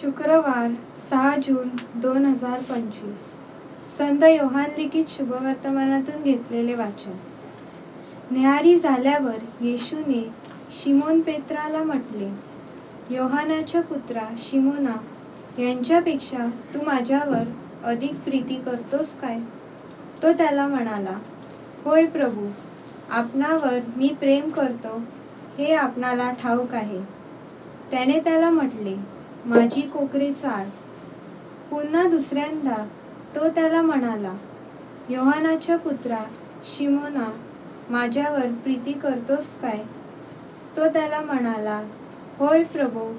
शुक्रवार सहा जून दोन हजार पंचवीस. संत योहान लिखित शुभवर्तमानातून घेतलेले वाचन. न्याहारी झाल्यावर येशूने शिमोन पेत्राला म्हटले योहानाच्या पुत्रा शिमोना यांच्यापेक्षा तू माझ्यावर अधिक प्रीती करतोस काय? तो त्याला म्हणाला होय प्रभू आपणावर मी प्रेम करतो हे आपणाला ठाऊक आहे. त्याने त्याला म्हटले माझी कोकरे चाळ पुन्हा दुसऱ्यांदा तो त्याला म्हणाला योहानाच्या पुत्रा शिमोना माझ्यावर प्रीती करतोस काय? तो त्याला म्हणाला होय प्रभू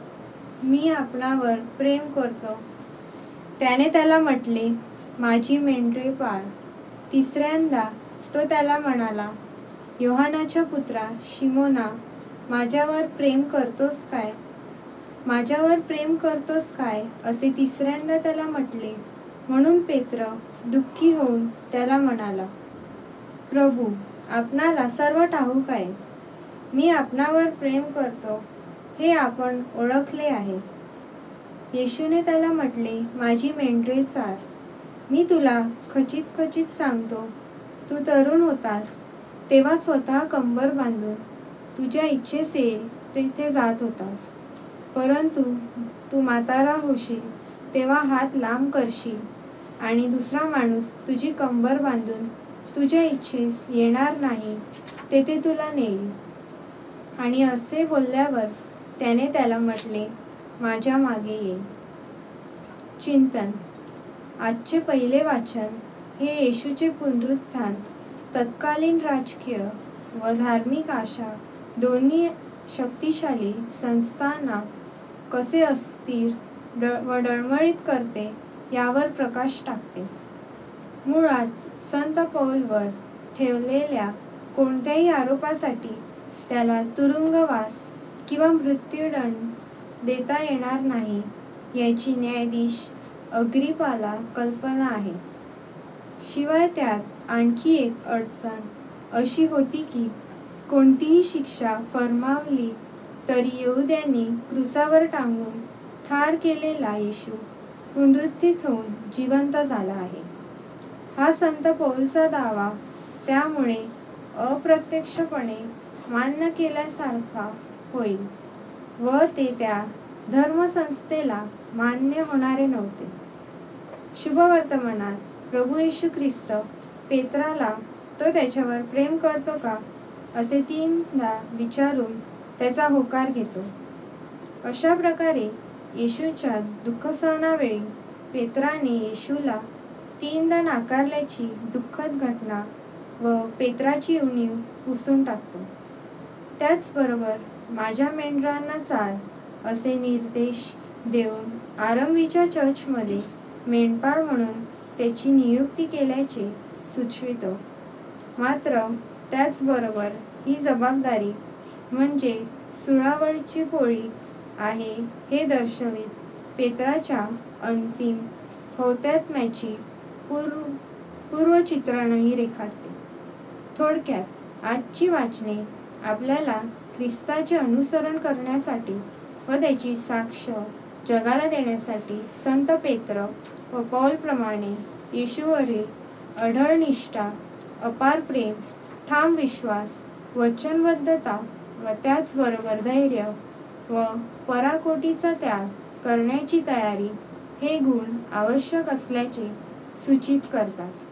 मी आपणावर प्रेम करतो. त्याने त्याला म्हटले माझी मेंढरे पाळ. तिसऱ्यांदा तो त्याला म्हणाला योहानाच्या पुत्रा शिमोना माझ्यावर प्रेम करतोस काय? माझ्यावर प्रेम करतोस काय? असे तिसऱ्यांदा त्याला म्हटले. म्हणून पेत्र दुःखी होऊन त्याला म्हणाला प्रभू आपणाला सर्व ठाऊक आहे. मी आपणावर प्रेम करतो. हे आपण ओळखले आहे. येशूने त्याला म्हटले माझी मेंढरे चार. मी तुला खचित खचित सांगतो. तू तरुण होतास. तेव्हा स्वतः कंबर बांधून तुझ्या इच्छेस येईल तेथे जात होतास. परंतु तू म्हातारा होशील तेव्हा हात लांब करशील. आणि दुसरा माणूस तुझी कंबर बांधून तुझ्या इच्छेस येणार नाही तेथे तुला नेईल. आणि असे बोलल्यावर त्याने त्याला म्हटले माझ्या मागे ये. चिंतन. आजचे पहिले वाचन हे येशूचे पुनरुत्थान तत्कालीन राजकीय व धार्मिक आशा दोन्ही शक्तिशाली संस्थांना कसे अस्थिर ड व डळमळीत करते यावर प्रकाश टाकते. मुळात संत पौलवर ठेवलेल्या कोणत्याही आरोपासाठी त्याला तुरुंगवास किंवा मृत्यूदंड देता येणार नाही याची न्यायाधीश अग्रिपाला कल्पना आहे. शिवाय त्यात आणखी एक अडचण अशी होती की कोणतीही शिक्षा फरमावली तरी यहुद्यांनी क्रुसावर टांगून ठार केलेला येशू पुनरुत्थित होऊन जिवंत झाला आहे. हा संत पौलचा दावा त्यामुळे अप्रत्यक्षपणे मान्य केल्यासारखा होईल व ते त्या धर्मसंस्थेला मान्य होणारे नव्हते. शुभवर्तमानात प्रभू येशू ख्रिस्त पेत्राला तो त्याच्यावर प्रेम करतो का? असे तीनदा विचारून त्याचा होकार घेतो. अशा प्रकारे येशूच्या दुःखसहनावेळी पेत्राने येशूला तीनदा नाकारल्याची दुःखद घटना व पेत्राची उणीव पुसून टाकतो. त्याचबरोबर माझ्या मेंढरांना चाल असे निर्देश देऊन आरंभीच्या चर्चमध्ये मेंढपाळ म्हणून त्याची नियुक्ती केल्याचे सुचवितो. मात्र त्याचबरोबर ही जबाबदारी म्हणजे सुळावरची पोळी आहे हे दर्शवित पेत्राच्या अंतिम हौतात्म्याची पूर्व पूर्वचित्रणही रेखाटते. थोडक्यात आजची वाचने आपल्याला ख्रिस्ताचे अनुसरण करण्यासाठी व त्याची साक्ष जगाला देण्यासाठी संत पेत्र व पौलप्रमाणे येशूवरील अढळ निष्ठा अपार प्रेम ठाम विश्वास वचनबद्धता व त्याचबरोबर धैर्य व पराकोटीचा त्याग करण्याची तयारी हे गुण आवश्यक असल्याचे सूचित करतात.